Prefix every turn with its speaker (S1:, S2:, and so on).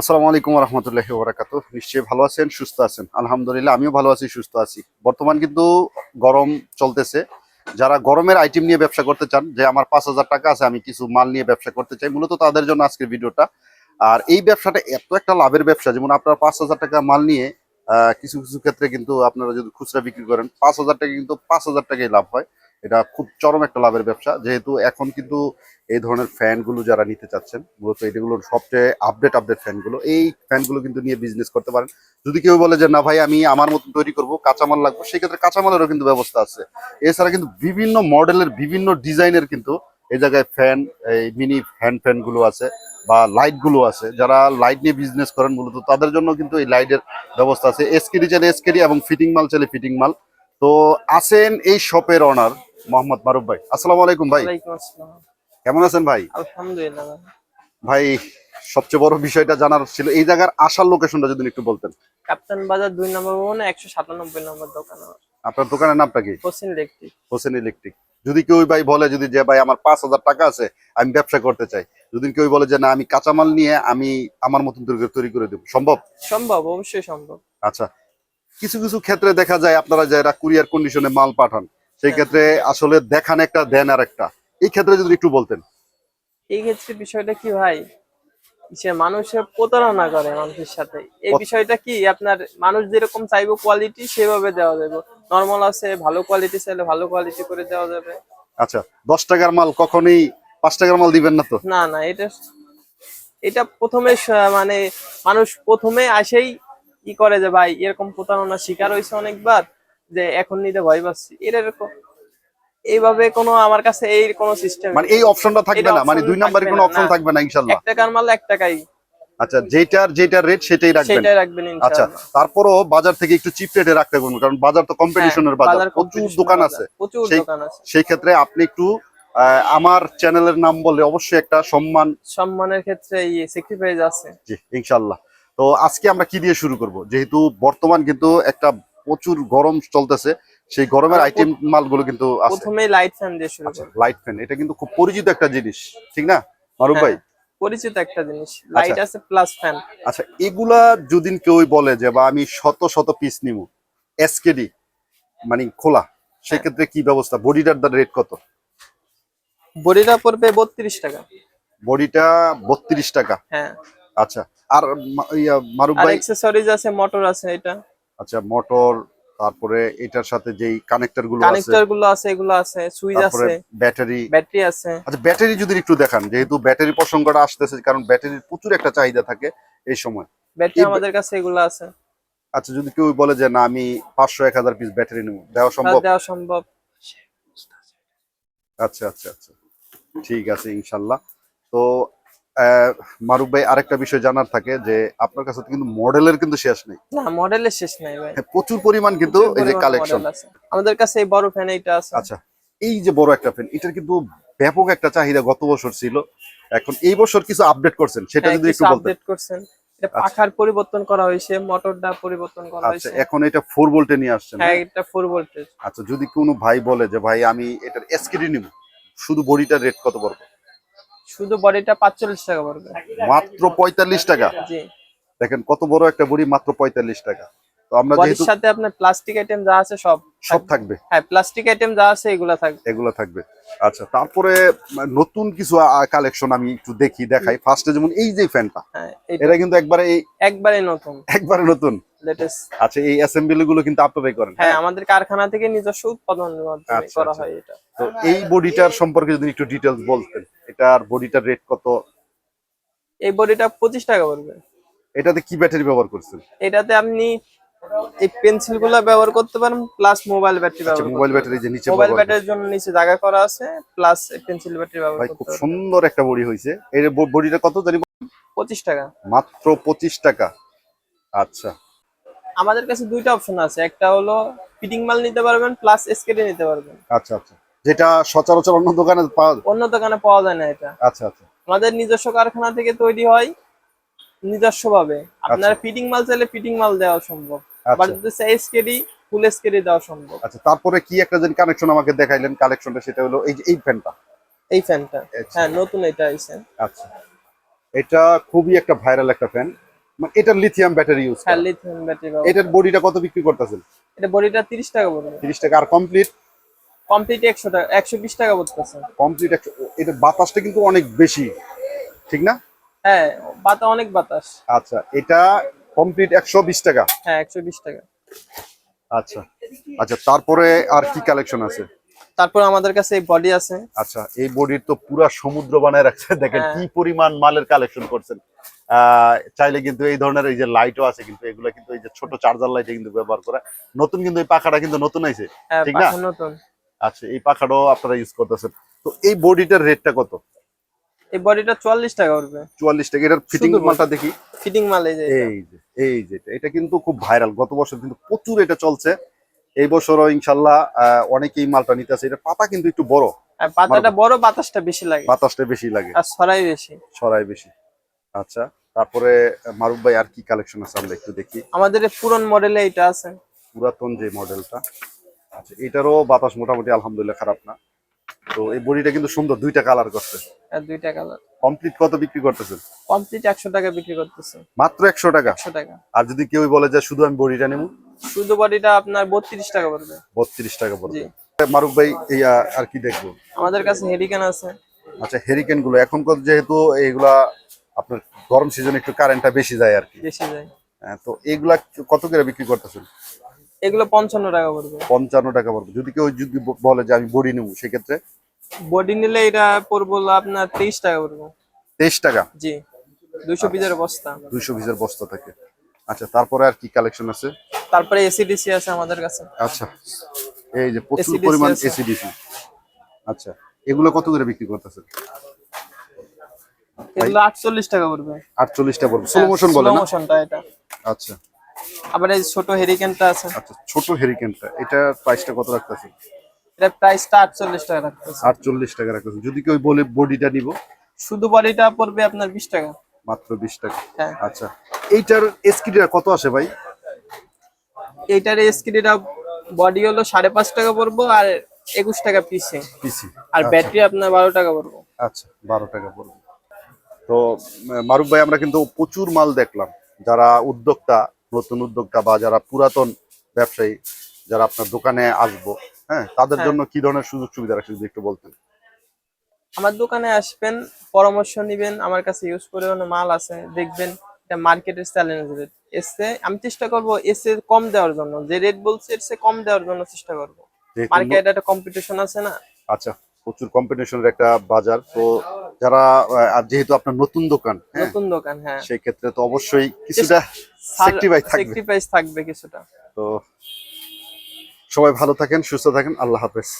S1: আসসালামু আলাইকুম রহমতুল্লাহি ওবরাকাত নিশ্চয়ই ভালো আছেন, সুস্থ আছেন? আলহামদুলিল্লাহ, আমিও ভালো আছি, সুস্থ আছি। বর্তমান কিন্তু গরম চলতেছে। যারা গরমের আইটেম নিয়ে ব্যবসা করতে চান, যে আমার পাঁচ হাজার টাকা আছে, আমি কিছু মাল নিয়ে ব্যবসা করতে চাই, মূলত তাদের জন্য আজকের ভিডিওটা। আর এই ব্যবসাটা এত একটা লাভের ব্যবসা, যেমন আপনার পাঁচ হাজার টাকা মাল নিয়ে কিছু কিছু ক্ষেত্রে কিন্তু আপনারা যদি খুচরা বিক্রি করেন, পাঁচ হাজার টাকা কিন্তু পাঁচ হাজার টাকাই লাভ হয়। এটা খুব চরম একটা লাভের ব্যবসা। যেহেতু এখন কিন্তু এই ধরনের ফ্যানগুলো যারা নিতে চাচ্ছেন, মূলত এগুলোর সবচেয়ে আপডেট আপডেট ফ্যানগুলো, এই ফ্যানগুলো কিন্তু নিয়ে বিজনেস করতে পারেন। যদি কেউ বলে যে, না ভাই, আমি আমার মতন তৈরি করব, কাঁচামাল লাগবে, সেক্ষেত্রে কাঁচামালেরও কিন্তু ব্যবস্থা আছে। এছাড়া কিন্তু বিভিন্ন মডেলের বিভিন্ন ডিজাইনের কিন্তু এই জায়গায় ফ্যান এই মিনি ফ্যানগুলো আছে বা লাইটগুলো আছে। যারা লাইট নিয়ে বিজনেস করেন মূলত, তাদের জন্য কিন্তু এই লাইটের ব্যবস্থা আছে। এসকেডি চাইলে এসকেডি এবং ফিটিং মাল চাইলে ফিটিং মাল। তো আছেন এই শপের অনার মোহাম্মদ মারুফ ভাই। আসসালামু আলাইকুম ভাই। কেমন আছেন ভাই?
S2: আলহামদুলিল্লাহ ভাই।
S1: সবচেয়ে বড় বিষয়টা জানার ছিল এই জায়গার আসার লোকেশনটা যদি একটু বলতেন।
S2: কাপ্তান বাজার দুই নম্বর ভবনে একশো সাতানব্বই নম্বর দোকান
S1: আপনার দোকানের নামটা কি?
S2: হোসেন ইলেকট্রিক।
S1: হোসেন ইলেকট্রিক। যদি কেউ ভাই বলে যদি যে ভাই আমার পাঁচ হাজার টাকা আছে আমি ব্যবসা করতে চাই। যদি কেউ বলে যে না আমি কাঁচামাল নিয়ে আমি আমার মতন তৈরি করে- তৈরি করে দেবো। সম্ভব?
S2: সম্ভব অবশ্যই সম্ভব।
S1: আচ্ছা। কিছু কিছু ক্ষেত্রে দেখা যায় আপনারা যারা কুরিয়ার কন্ডিশনে মাল পাঠান সেই ক্ষেত্রে আসলে দেখান একটা দেন আর একটা। এই ক্ষেত্রে যদি একটু বলতেন।
S2: এই ক্ষেত্রে বিষয়টা কি ভাই? সে মানুষের প্রতারণা করে মানুষের সাথে। এই বিষয়টা কি? আপনার মানুষ যেরকম চাইব কোয়ালিটি সেভাবে দেওয়া যাবে। নর্মাল আছে ভালো কোয়ালিটি চাইলে ভালো কোয়ালিটি করে দেওয়া যাবে।
S1: আচ্ছা দশ টাকার মাল কখনই পাঁচ টাকার মাল দিবেন না তো?
S2: না না এটা এটা প্রথমে মানে মানুষ প্রথমে আসেই ই করে যে ভাই এরকম প্রতারণা শিকার হয়েছে অনেকবার। যে এখন নিতে ভয় পাচ্ছি। এরকম। এইভাবে কোনো আমার কাছে এই কোনো সিস্টেম
S1: মানে এই অপশনটা থাকবে না? মানে দুই নম্বরের কোনো অপশন থাকবে না ইনশাল্লাহ।
S2: এক টাকার মাল এক টাকাই
S1: আচ্ছা যেটার যেটার রেট সেটাই রাখবেন।
S2: সেটাই রাখবেন
S1: আচ্ছা তারপরও বাজার থেকে একটু চিপ রেটে রাখতে পারবেন কারণ বাজার তো কম্পিটিশনের
S2: হ্যাঁ,
S1: বাজার। প্রচুর দোকান আছে।
S2: প্রচুর
S1: সেই-
S2: দোকান আছে।
S1: সেই ক্ষেত্রে আপনি একটু আমার চ্যানেলের নাম বলে অবশ্যই একটা সম্মান
S2: সম্মানের ক্ষেত্রে এই স্যাক্রিফাইস আছে।
S1: জি ইনশাল্লাহ। তো আজকে আমরা কি দিয়ে শুরু করব? যেহেতু বর্তমান কিন্তু একটা প্রচুর গরম চলতেছে। সেই গরমের আইটেম মালগুলো কিন্তু
S2: প্রথমেই লাইট ফ্যান দিয়ে শুরু
S1: আচ্ছা
S2: করব।
S1: লাইট ফ্যান এটা কিন্তু খুব পরিচিত একটা জিনিস ঠিক না? মারুফ ভাই?
S2: পরিচিত একটা জিনিস। লাইট আছে প্লাস ফ্যান
S1: আচ্ছা এগুলা যদি কেউ বলে যে বা আমি শত শত পিস নিব এসকেডি মানে খোলা সেক্ষেত্রে কি ব্যবস্থা? বডিটার দাম রেট কত?
S2: বড়িটা পড়বে বত্রিশ টাকা।
S1: বডিটা বত্রিশ টাকা।
S2: হ্যাঁ।
S1: আচ্ছা আর মারুফ ভাই?
S2: অ্যাক্সেসরিজ আছে মোটর আছে এটা।
S1: আচ্ছা মোটর তারপরে এটার সাথে যেই কানেক্টরগুলো আছে
S2: কানেক্টরগুলো আছে এগুলো আছে সুইচ আছে
S1: ব্যাটারি।
S2: ব্যাটারি আছে।
S1: আচ্ছা ব্যাটারি যদি একটু দেখান যেহেতু ব্যাটারি প্রসঙ্গটা আসতেছে কারণ ব্যাটারির প্রচুর একটা চাহিদা থাকে এই সময়।
S2: ব্যাটারি আমাদের কাছে এগুলো আছে।
S1: আচ্ছা যদি কেউ বলে যে না আমি পাঁচশো এক হাজার পিস ব্যাটারি নেব দেওয়া সম্ভব?
S2: দেওয়া সম্ভব।
S1: আচ্ছা আচ্ছা আচ্ছা। ঠিক আছে ইনশাল্লাহ। তো মারুফ ভাই আরেকটা বিষয় জানার থাকে যে আপনার কাছে কিন্তু মডেলের কিন্তু শেষ নেই।
S2: না মডেলের শেষ নাই ভাই।
S1: হ্যাঁ, প্রচুর পরিমাণ কিন্তু এই যে কালেকশন
S2: আমাদের কাছে এই বড় ফ্যান এইটা আছে।
S1: আচ্ছা এই যে বড় একটা ফ্যান এটার কিন্তু ব্যাপক একটা চাহিদা গত বছর ছিল। এখন এই বছর কিছু আপডেট করছেন সেটা
S2: হ্যাঁ,
S1: যদি একটু বলতেন।
S2: আপডেট করছেন। এটা পাখার পরিবর্তন করা হয়েছে মোটরটা পরিবর্তন করা
S1: আচ্ছা
S2: হয়েছে।
S1: এখন এটা ফোর ভোল্টে নিয়ে আসছেন
S2: হ্যাঁ
S1: হ্যাঁ?
S2: এটা ফোর ভোল্টেজ
S1: আচ্ছা যদি কোনো ভাই বলে যে ভাই আমি এটার এসকেডি নিব শুধু বডিটার রেট কত পড়বে
S2: শুধু বডিটা পাঁচচল্লিশ টাকা পড়বে।
S1: মাত্র পঁয়তাল্লিশ টাকা?
S2: জি।
S1: দেখেন কত বড় একটা বডি মাত্র পঁয়তাল্লিশ টাকা। তো আমরা যেহেতু
S2: সাথে আপনার প্লাস্টিক আইটেম যা আছে সব
S1: সব থাকবে।
S2: হ্যাঁ প্লাস্টিক আইটেম যা আছে এগুলা থাকবে।
S1: এগুলো থাকবে। আচ্ছা তারপরে নতুন কিছু কালেকশন আমি একটু দেখি দেখাই। ফার্স্টে যেমন এই যে ফ্যানটা
S2: এটা
S1: কিন্তু একবারে
S2: নতুন।
S1: একবারে নতুন।
S2: লেটেস্ট
S1: আচ্ছা এই অ্যাসেম্বলি গুলো কিন্তু আপনারাই করেন।
S2: হ্যাঁ আমাদের কারখানা থেকে নিজস্ব উৎপাদনের মাধ্যমে
S1: আচ্ছা,
S2: করা
S1: আচ্ছা।
S2: হয় এটা।
S1: তো এই বডিটার সম্পর্কে যদি একটু ডিটেলস বলতেন এটার বডিটার রেট কত?
S2: এই বডিটা পঁচিশ টাকা পড়বে।
S1: এটাতে কি ব্যাটারি ব্যবহার করছেন?
S2: এটাতে আপনি এই পেন্সিলগুলা ব্যবহার করতে পারেন প্লাস মোবাইল ব্যাটারি ব্যবহার
S1: মোবাইল ব্যাটারি যে নিচে
S2: মোবাইল ব্যাটারির জন্য নিচে জায়গা করা আছে প্লাস পেন্সিল ব্যাটারি ব্যবহার
S1: খুব
S2: করতে পারেন।
S1: সুন্দর একটা বডি হয়েছে। এর বডিটা কত জানি?
S2: পঁচিশ টাকা।
S1: মাত্র পঁচিশ টাকা। আচ্ছা।
S2: আমাদের কাছে দুইটা অপশন আছে। একটা হলো ফিটিং মাল নিতে পারবেন প্লাস এসকেডি নিতে পারবেন।
S1: আচ্ছা আচ্ছা। যেটা সচরাচর অন্য দোকানে পাওয়া যায়?
S2: অন্য দোকানে পাওয়া যায় না এটা।
S1: আচ্ছা আচ্ছা।
S2: আমাদের নিজস্ব কারখানা থেকে তৈরি হয় নিজস্ব ভাবে আপনারা ফিটিং মাল চাইলে ফিটিং মাল দেওয়া সম্ভব। আবার
S1: আচ্ছা
S2: যদি এসকেডি ফুল এসকেডি দেওয়া সম্ভব।
S1: আচ্ছা তারপরে কি একটা যেন কানেকশন আমাকে দেখাইলেন কালেকশনটা সেটা হলো এই যে এই ফ্যানটা
S2: এই ফ্যানটা
S1: আচ্ছা।
S2: হ্যাঁ নতুন এটা আইছে।
S1: আচ্ছা। এটা খুবই একটা ভাইরাল একটা ফ্যান মানে এটা লিথিয়াম ব্যাটারি ইউজ
S2: হ্যাঁ লিথিয়াম ব্যাটারি
S1: এটার বডিটা কত বিক্রি করতেছেন?
S2: এটা বডিটা তিরিশ টাকা পড়বে
S1: তিরিশ টাকা আর কমপ্লিট
S2: কমপ্লিট একশো টাকা একশো বিশ টাকা পড়তেছে
S1: কমপ্লিট এটা বাতাসটা কিন্তু অনেক বেশি ঠিক না?
S2: হ্যাঁ বাতা অনেক বাতাস।
S1: আচ্ছা এটা কমপ্লিট একশো বিশ টাকা।
S2: হ্যাঁ একশো বিশ টাকা।
S1: আচ্ছা আচ্ছা তারপরে আর কি কালেকশন আছে?
S2: তারপর আমাদের কাছে এই বডি আছে।
S1: আচ্ছা এই বডির তো পুরা সমুদ্র বানায় রাখছে। দেখেন
S2: হ্যাঁ।
S1: কি পরিমাণ মালের কালেকশন করছেন। চাইলে কিন্তু এই ধরনের এই যে লাইটও আছে কিন্তু এগুলো কিন্তু এই যে ছোট চার্জার লাইটে কিন্তু ব্যবহার করা। নতুন কিন্তু এই পাখাটা কিন্তু নতুন আইছে
S2: হ্যাঁ
S1: ঠিক না? আচ্ছা এই পাখাটাও আপনারা ইউজ করতেছেন। তো এই বডিটার রেটটা কত?
S2: এই বডিটা চুয়াল্লিশ টাকা পড়বে
S1: চুয়াল্লিশ টাকা এটার ফিটিং মালটা দেখি।
S2: ফিটিং মাল এই যে
S1: এই যে এই যে এটা। কিন্তু খুব ভাইরাল গত বছর কিন্তু প্রচুর এটা চলছে। এই বছরও ইনশাল্লাহ আহ, অনেকেই মালটা নিতেছে এটা পাতা কিন্তু একটু বড়।
S2: পাতাটা বড় বাতাসটা বেশি লাগে।
S1: বাতাসটা বেশি লাগে।
S2: আর ছড়াই বেশি।
S1: ছড়াই বেশি। আচ্ছা তারপরে মারুফ ভাই আর কি কালেকশন আছে আমরা একটু দেখি।
S2: আমাদের পুরন মডেলে এটা আছে।
S1: পুরাতন যে মডেলটা আচ্ছা এটারও বাতাস মোটামুটি আলহামদুলিল্লাহ খারাপ না। তো এই বডিটা কিন্তু সুন্দর দুইটা কালার করছে।
S2: আর দুইটা কালার
S1: কমপ্লিট কত বিক্রি করতেছেন?
S2: কমপ্লিট একশো টাকা বিক্রি করতেছে।
S1: মাত্র একশো টাকা?
S2: একশো টাকা।
S1: আর যদি কেউ বলে যে শুধু আমি বডিটা নেব?
S2: শুধু বডিটা আপনার বত্রিশ টাকা পড়বে।
S1: বত্রিশ টাকা পড়বে।
S2: জি।
S1: মারুফ ভাই এই আর কি দেখব?
S2: আমাদের কাছে হেরিকেন আছে।
S1: আচ্ছা হেরিকেনগুলো। এখনকার যেহেতু এইগুলা আপনার গরম সিজনে একটু কারেন্টটা বেশি যায় আর কি।
S2: বেশি যায়।
S1: হ্যাঁ, তো এগুলা কত করে বিক্রি করতেছেন?
S2: এগুলো পঞ্চান্ন টাকা পড়বে।
S1: পঞ্চান্ন টাকা পড়বে। যদি কেউ যদি বলে যে আমি বড়ি নেব সেক্ষেত্রে?
S2: বডি নিলে এটা পড়ব আপনার তেইশ টাকা পড়ব।
S1: তেইশ টাকা?
S2: জি দুইশো পিসের বস্তা।
S1: দুইশো পিসের বস্তা থাকে। আচ্ছা তারপরে আর কি কালেকশন আছে?
S2: তারপরে এসিডিসি আছে আমাদের কাছে।
S1: আচ্ছা এই যে প্রচুর পরিমাণ। এসিডিসি আচ্ছা এগুলো কত করে বিক্রি করতেছেন?
S2: এগুলো আটচল্লিশ টাকা পড়বে।
S1: আটচল্লিশটা পড়বে। স্লো মোশন বলে না?
S2: মোশনটা এটা।
S1: আচ্ছা।
S2: আবার এই ছোট হেরিকেনটা আছে।
S1: আচ্ছা ছোট হেরিকেনটা এটা প্রাইসটা কত রাখতেছেন?
S2: এটা প্রাইসটা আটচল্লিশ টাকা রাখতেছে।
S1: আটচল্লিশ টাকা রাখতেছেন। যদি কেউ বলে বডিটা নিব?
S2: শুধু বডিটা পড়বে আপনার বিশ টাকা।
S1: মাত্র বিশ টাকা।
S2: হ্যাঁ।
S1: আচ্ছা এইটার এসকিটা কত আসে ভাই?
S2: এইটার এসকিডিটা বডি হলো সাড়ে পাঁচ টাকা পড়ব আর একুশ টাকা পিসে
S1: পিসি
S2: আর ব্যাটারি আপনার বারো টাকা পড়ব।
S1: আচ্ছা বারো টাকা পড়বে। তো মারুফ ভাই আমরা কিন্তু প্রচুর মাল দেখলাম। যারা উদ্যোক্তা নতুন উদ্যোক্তা বা যারা পুরাতন ব্যবসায়ী যারা আপনার দোকানে আসব হ্যাঁ তাদের
S2: হ্যাঁ।
S1: জন্য কি ধরনের সুযোগ সুবিধা রাখছে যদি একটু বলতেন?
S2: আমার দোকানে আসবেন পরামর্শ নিবেন আমার কাছে ইউজ করে মাল আছে দেখবেন এটা মার্কেটের চ্যালেঞ্জ রেট এসে আমি চেষ্টা করব এসে কম দেওয়ার জন্য যে রেট বলছে এর কম দেওয়ার জন্য চেষ্টা করব। মার্কেটে একটা কম্পিটিশন আছে না।
S1: আচ্ছা। প্রচুর কম্পিটিশনের একটা বাজার। তো যারা আর যেহেতু আপনার নতুন দোকান হ্যাঁ?
S2: নতুন দোকান হ্যাঁ।
S1: সেই ক্ষেত্রে তো অবশ্যই কিছুটা সেক্টিভাই থাকবে।
S2: সেক্রিফাইস থাকবে কিছুটা।
S1: তো সবাই ভালো থাকেন সুস্থ থাকেন আল্লাহ হাফেজ।